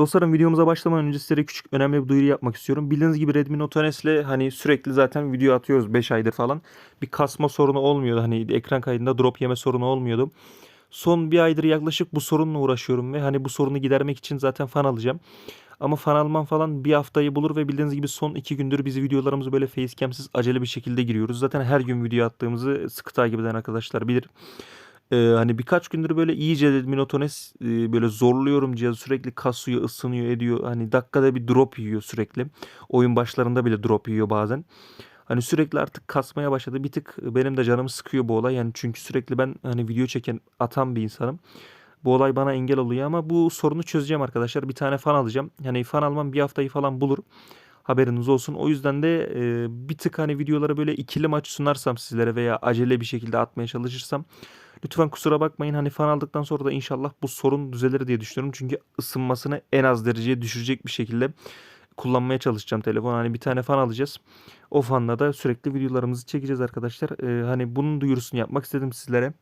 Dostlarım videomuza başlamadan önce size küçük önemli bir duyuru yapmak istiyorum. Bildiğiniz gibi Redmi Note NS'le hani sürekli zaten video atıyoruz 5 aydır falan. Bir kasma sorunu olmuyordu. Hani ekran kaydında drop yeme sorunu olmuyordu. Son bir aydır yaklaşık bu sorunla uğraşıyorum ve hani bu sorunu gidermek için zaten fan alacağım. Ama fan almam falan bir haftayı bulur ve bildiğiniz gibi son iki gündür biz videolarımızı böyle facecam'siz acele bir şekilde giriyoruz. Zaten her gün video attığımızı sıkı takip eden arkadaşlar bilir. Ee, hani birkaç gündür böyle iyice Redmi Note S e, böyle zorluyorum cihazı sürekli kasıyor, ısınıyor, ediyor. Hani dakikada bir drop yiyor sürekli. Oyun başlarında bile drop yiyor bazen. Hani sürekli artık kasmaya başladı. Bir tık benim de canımı sıkıyor bu olay. Yani çünkü sürekli ben hani video çeken, atan bir insanım. Bu olay bana engel oluyor ama bu sorunu çözeceğim arkadaşlar. Bir tane fan alacağım. Yani fan almam bir haftayı falan bulur. Haberiniz olsun. O yüzden de e, bir tık hani videolara böyle ikili maç sunarsam sizlere veya acele bir şekilde atmaya çalışırsam lütfen kusura bakmayın. Hani fan aldıktan sonra da inşallah bu sorun düzelir diye düşünüyorum. Çünkü ısınmasını en az dereceye düşürecek bir şekilde kullanmaya çalışacağım telefon. Hani bir tane fan alacağız. O fanla da sürekli videolarımızı çekeceğiz arkadaşlar. E, hani bunun duyurusunu yapmak istedim sizlere.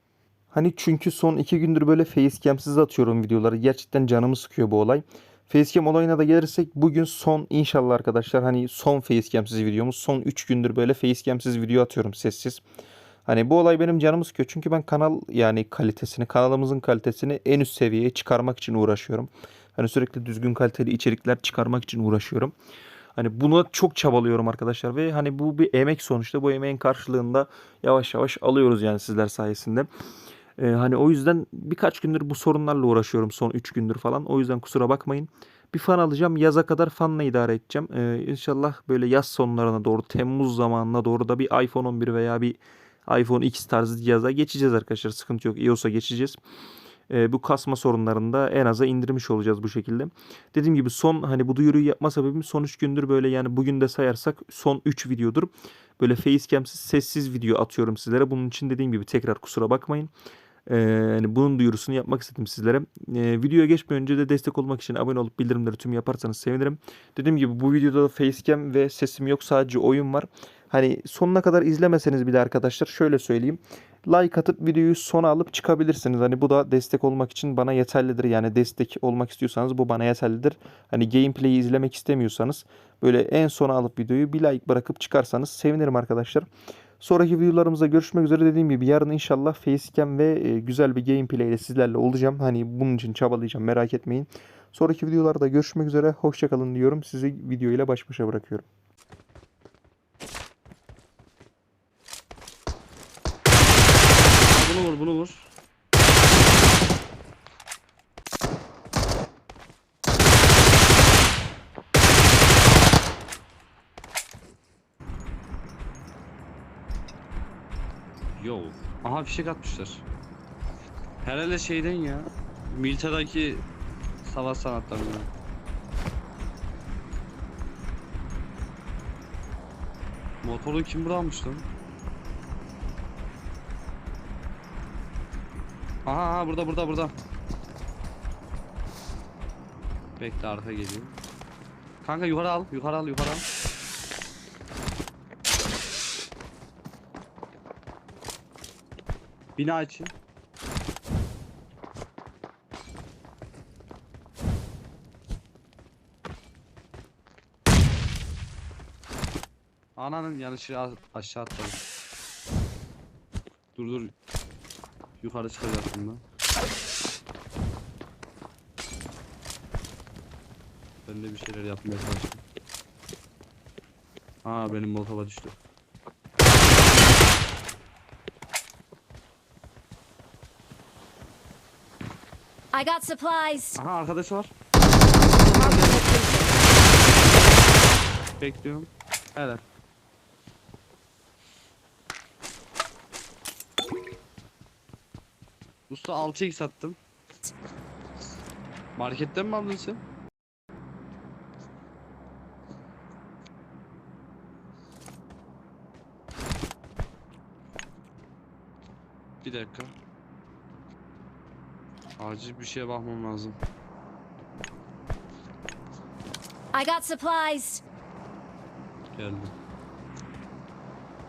Hani çünkü son iki gündür böyle facecam'siz atıyorum videoları. Gerçekten canımı sıkıyor bu olay. Facecam olayına da gelirsek bugün son inşallah arkadaşlar hani son facecam'siz videomuz. Son 3 gündür böyle facecam'siz video atıyorum sessiz. Hani bu olay benim canımı sıkıyor. Çünkü ben kanal yani kalitesini, kanalımızın kalitesini en üst seviyeye çıkarmak için uğraşıyorum. Hani sürekli düzgün kaliteli içerikler çıkarmak için uğraşıyorum. Hani buna çok çabalıyorum arkadaşlar ve hani bu bir emek sonuçta. Bu emeğin karşılığında yavaş yavaş alıyoruz yani sizler sayesinde. Ee, hani o yüzden birkaç gündür bu sorunlarla uğraşıyorum son 3 gündür falan. O yüzden kusura bakmayın. Bir fan alacağım. Yaza kadar fanla idare edeceğim. Ee, inşallah böyle yaz sonlarına doğru, Temmuz zamanına doğru da bir iPhone 11 veya bir iPhone X tarzı cihaza geçeceğiz arkadaşlar. Sıkıntı yok. iOS'a geçeceğiz. Ee, bu kasma sorunlarını da en aza indirmiş olacağız bu şekilde. Dediğim gibi son hani bu duyuruyu yapma sebebim son 3 gündür böyle yani bugün de sayarsak son 3 videodur. Böyle facecam'siz sessiz video atıyorum sizlere. Bunun için dediğim gibi tekrar kusura bakmayın. Ee, yani bunun duyurusunu yapmak istedim sizlere. Ee, videoya geçmeden önce de destek olmak için abone olup bildirimleri tüm yaparsanız sevinirim. Dediğim gibi bu videoda da facecam ve sesim yok sadece oyun var. Hani sonuna kadar izlemeseniz bile arkadaşlar şöyle söyleyeyim. Like atıp videoyu sona alıp çıkabilirsiniz. Hani bu da destek olmak için bana yeterlidir. Yani destek olmak istiyorsanız bu bana yeterlidir. Hani gameplay'i izlemek istemiyorsanız böyle en sona alıp videoyu bir like bırakıp çıkarsanız sevinirim arkadaşlar. Sonraki videolarımızda görüşmek üzere dediğim gibi yarın inşallah facecam ve e, güzel bir gameplay ile sizlerle olacağım. Hani bunun için çabalayacağım merak etmeyin. Sonraki videolarda görüşmek üzere. Hoşçakalın diyorum. Sizi video ile baş başa bırakıyorum. Bunu vur bunu vur. Yo. Aha fişek atmışlar. Herhalde şeyden ya. Milta'daki savaş sanatlarından. Motoru kim bırakmış lan? Aha, aha burada burada burada. Bekle arka geliyor. Kanka yukarı al, yukarı al, yukarı al. Bina içi. Ananın yanlışı aşağı atladı. Dur dur. Yukarı çıkacaktım ben. Ben de bir şeyler yapmaya çalıştım. Aa benim motora düştü. I got supplies. Aha arkadaş var. Bekliyorum. Evet. Usta 6x sattım. Marketten mi aldın sen? Bir dakika. Acil bir şeye bakmam lazım. I got supplies. Geldi.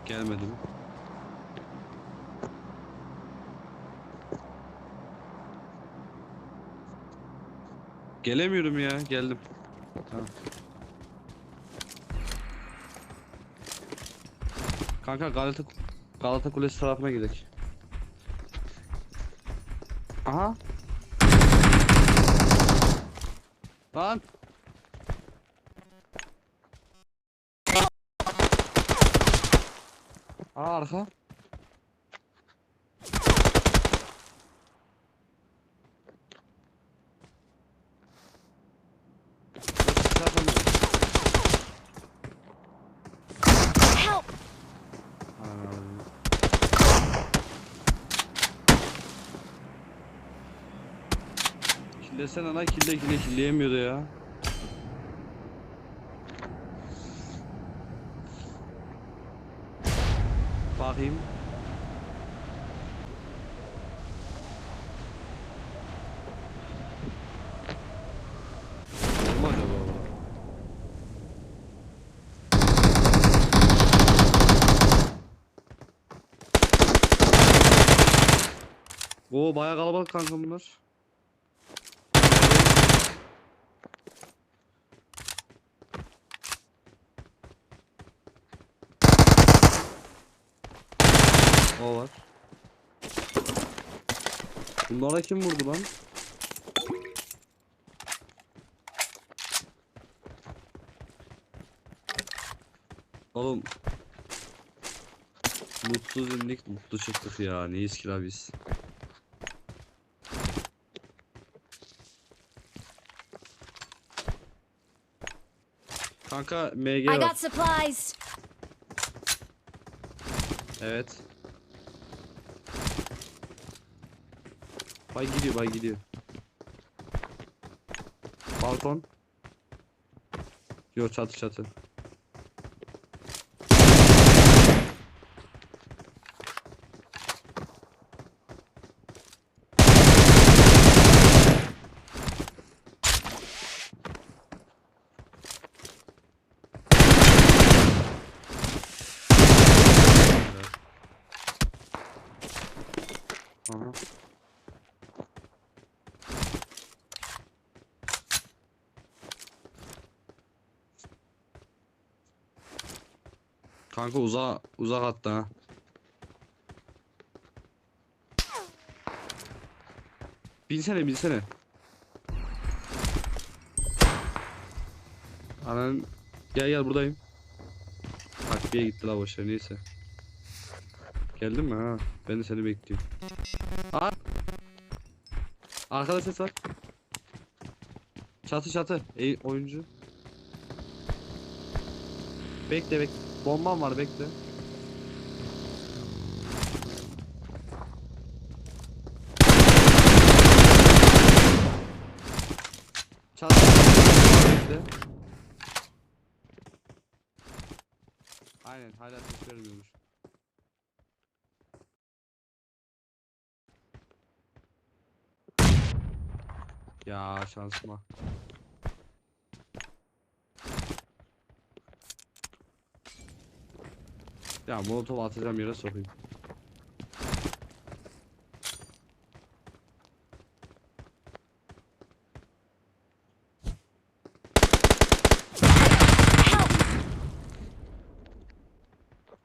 Gelmedi mi? Gelemiyorum ya. Geldim. Tamam. Kanka Galata Galata Kulesi tarafına gidelim. Aha. Lan. Aa arka. Killesene lan kille kille killeyemiyordu ya. Bakayım. Oo bayağı kalabalık kanka bunlar. O var. Bunlara kim vurdu lan? Oğlum. Mutsuz indik, mutlu çıktık ya. Neyiz ki la biz? Kanka MG I var. got supplies. Evet. Bay gidiyor, bay gidiyor. Balkon. Yok çatı çatı. Aha. Kanka uza uzak hatta ha. Binsene binsene. Anan gel gel buradayım. Takviye gitti la boşver neyse. Geldin mi ha? Ben de seni bekliyorum. Aa. Arkada var. Çatı çatı. Ey oyuncu. Bekle bekle. Bombam var bekle. Çatı. Bekle. Aynen hala ses vermiyormuş. Ya şansıma. Ya molotof atacağım yere sokayım.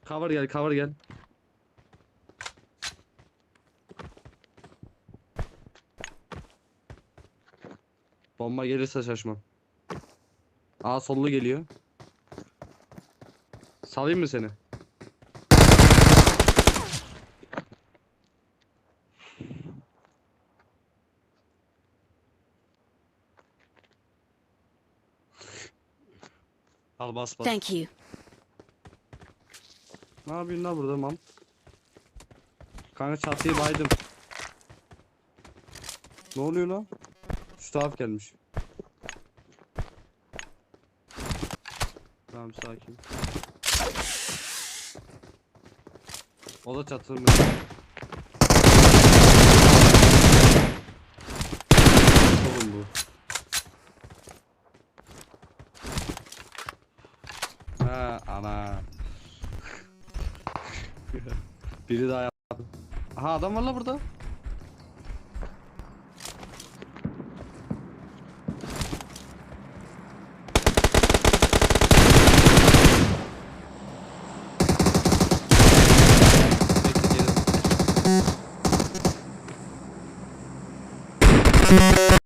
Cover gel, cover gel. Bomba gelirse şaşmam. Aa sollu geliyor. Salayım mı seni? Al bas bas. Thank you. Ne yapıyorsun lan burada mam? Kanka çatıyı baydım. Ne oluyor lan? Şu taraf gelmiş. Tamam sakin. O da çatırmış. Ana. Biri daha yaptı. Aha adam var la burada. Bekle,